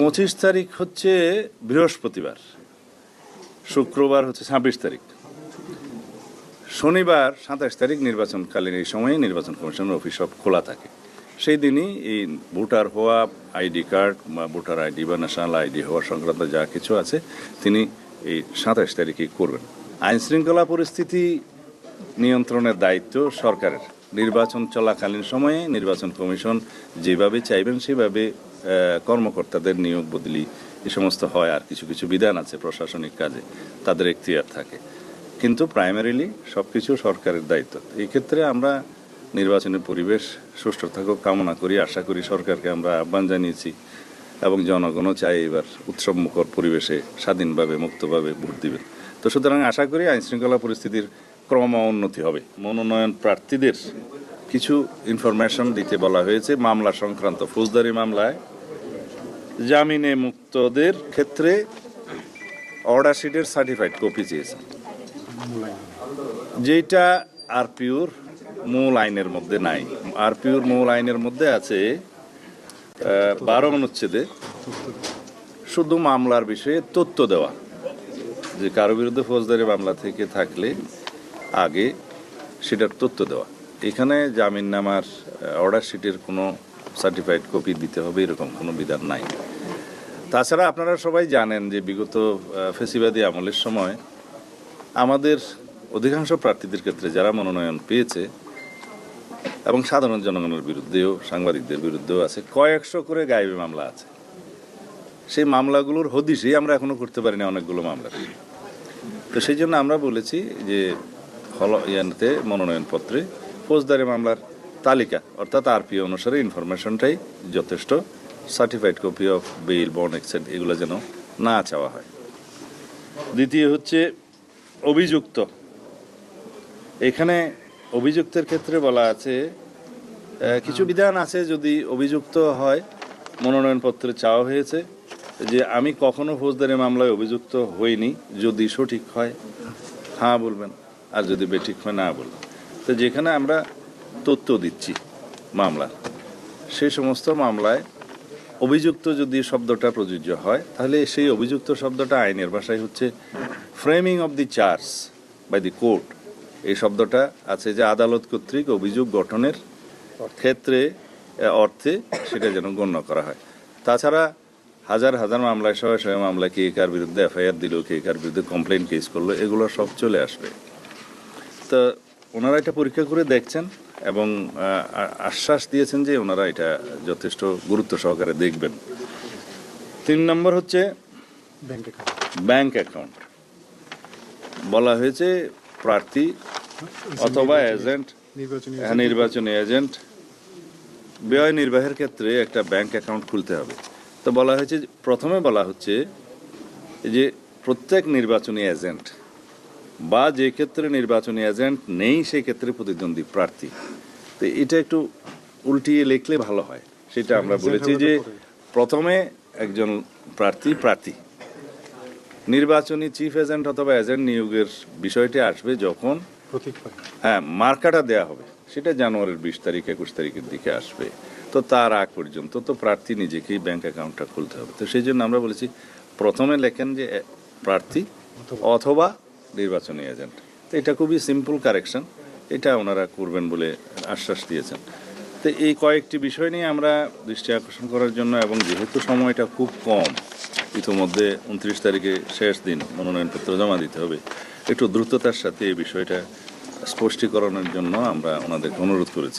পঁচিশ তারিখ হচ্ছে বৃহস্পতিবার। শুক্রবার হচ্ছে ছাব্বিশ তারিখ। শনিবার সাতাশ তারিখ নির্বাচনকালীন এই সময়ে নির্বাচন কমিশনের অফিস সব খোলা থাকে। সেই দিনই এই ভোটার হওয়া, আইডি কার্ড বা ভোটার আইডি বা ন্যাশনাল আইডি হওয়া সংক্রান্ত যা কিছু আছে, তিনি এই সাতাশ তারিখেই করবেন। আইন শৃঙ্খলা পরিস্থিতি নিয়ন্ত্রণের দায়িত্ব সরকারের। নির্বাচন চলাকালীন সময়ে নির্বাচন কমিশন যেভাবে চাইবেন সেভাবে কর্মকর্তাদের নিয়োগ বদলি এ সমস্ত হয় আর কিছু কিছু বিধান আছে প্রশাসনিক কাজে, তাদের এখতিয়ার থাকে। কিন্তু প্রাইমারিলি সব কিছু সরকারের দায়িত্ব। এই ক্ষেত্রে আমরা নির্বাচনের পরিবেশ, সুষ্ঠু থাকুক, কামনা করি, আশা করি সরকারকে আমরা আহ্বান জানিয়েছি এবং জনগণও চাই এবার উৎসবমুখর পরিবেশে স্বাধীনভাবে, মুক্তভাবে ভোট দিবেন তো সুতরাং আশা করি আইন শৃঙ্খলা পরিস্থিতির ক্রম উন্নতি হবে। মনোনয়ন প্রার্থীদের কিছু ইনফরমেশন দিতে বলা হয়েছে মামলা সংক্রান্ত, ফৌজদারি মামলায়। জামিনে মুক্তদের ক্ষেত্রে অর্ডার শিটের সার্টিফাইড কপি চেয়েছেন। যেটা আরপিউর মূল আইনের মধ্যে নাই। আরপিউর মূল আইনের মধ্যে আছে বারো অনুচ্ছেদে শুধু মামলার বিষয়ে তথ্য দেওয়া। যে কারও বিরুদ্ধে ফৌজদারি মামলা থেকে থাকলে আগে সেটার তথ্য দেওয়া। এখানে জামিন নামার অর্ডার শিটের কোনো সার্টিফাইড কপি দিতে হবে, এরকম কোনো বিধান নাই। তাছাড়া আপনারা সবাই জানেন যে বিগত ফেসিবাদী আমলের সময় আমাদের অধিকাংশ প্রার্থীদের ক্ষেত্রে যারা মনোনয়ন পেয়েছে এবং সাধারণ জনগণের বিরুদ্ধেও, সাংবাদিকদের বিরুদ্ধেও আছে, কয়েকশো করে গায়েবী মামলা আছে। সেই মামলাগুলোর হদিশই আমরা এখনও করতে পারি না অনেকগুলো মামলা। তো সেই জন্য আমরা বলেছি যে হল ইয়ানতে মনোনয়নপত্রে ফৌজদারি মামলার তালিকা, অর্থাৎ আরপি অনুসারে ইনফরমেশনটাই যথেষ্ট certified copy of bail bond exceed এগুলো যেন না চাওয়া হয়। দ্বিতীয় হচ্ছে অভিযুক্ত। এখানে অভিযুক্তের ক্ষেত্রে বলা আছে কিছু বিধান আছে যদি অভিযুক্ত হয়, মনোনয়নপত্রে চাওয়া হয়েছে যে আমি কখনো ফৌজদারি মামলায় অভিযুক্ত হইনি, যদি সঠিক হয় হ্যাঁ বলবেন, আর যদি বেঠিক হয়, না বলবেন। তো যেখানে আমরা তথ্য দিচ্ছি মামলার সেই সমস্ত মামলায় অভিযুক্ত যদি শব্দটা প্রযোজ্য হয়, তাহলে সেই অভিযুক্ত শব্দটা আইনের ভাষায় হচ্ছে framing of the charge by the court এই শব্দটা আছে যে আদালত কর্তৃক অভিযোগ গঠনের ক্ষেত্রে, অর্থে সেটা যেন গণ্য করা হয়। তাছাড়া হাজার হাজার মামলায় শয়ে শয়ে মামলায় কে কার বিরুদ্ধে এফআইআর দিল, কে কার বিরুদ্ধে কমপ্লেন কেস করল, এগুলো সব চলে আসবে। তো ওনারা এটা পরীক্ষা করে দেখছেন এবং আশ্বাস দিয়েছেন যে ওনারা এটা যথেষ্ট গুরুত্ব সহকারে দেখবেন। তিন নম্বর হচ্ছে ব্যাংক অ্যাকাউন্ট। বলা হয়েছে প্রার্থী অথবা এজেন্ট নির্বাচনী হ্যাঁ, এজেন্ট। ব্যয় নির্বাহের ক্ষেত্রে একটা ব্যাংক অ্যাকাউন্ট খুলতে হবে। তো বলা হয়েছে প্রথমে বলা হচ্ছে যে প্রত্যেক নির্বাচনী এজেন্ট বা যে ক্ষেত্রে নির্বাচনী এজেন্ট নেই সেই ক্ষেত্রে প্রতিদ্বন্দ্বী প্রার্থী। তো এটা একটু উল্টিয়ে লিখলে ভালো হয়। সেটা আমরা বলেছি যে প্রথমে একজন প্রার্থী প্রার্থী। নির্বাচনী চিফ এজেন্ট অথবা এজেন্ট নিয়োগের বিষয়টি আসবে যখন হ্যাঁ মার্কাটা দেয়া হবে। সেটা জানুয়ারির বিশ তারিখ একুশ তারিখের দিকে আসবে। তো তার আগ পর্যন্ত তো প্রার্থী নিজেকেই ব্যাংক অ্যাকাউন্টটা খুলতে হবে। তো সেই জন্য আমরা বলেছি প্রথমে লেখেন যে প্রার্থী অথবা নির্বাচনী এজেন্ট তো এটা খুবই সিম্পল কারেকশন এটা ওনারা করবেন বলে আশ্বাস দিয়েছেন। তো এই কয়েকটি বিষয় নিয়ে আমরা দৃষ্টি আকর্ষণ করার জন্য এবং যেহেতু সময়টা খুব কম, ইতিমধ্যে উনত্রিশ তারিখে শেষ দিন মনোনয়নপত্র জমা দিতে হবে, একটু দ্রুততার সাথে এই বিষয়টা স্পষ্টীকরণের জন্য আমরা ওনাদেরকে অনুরোধ করেছি।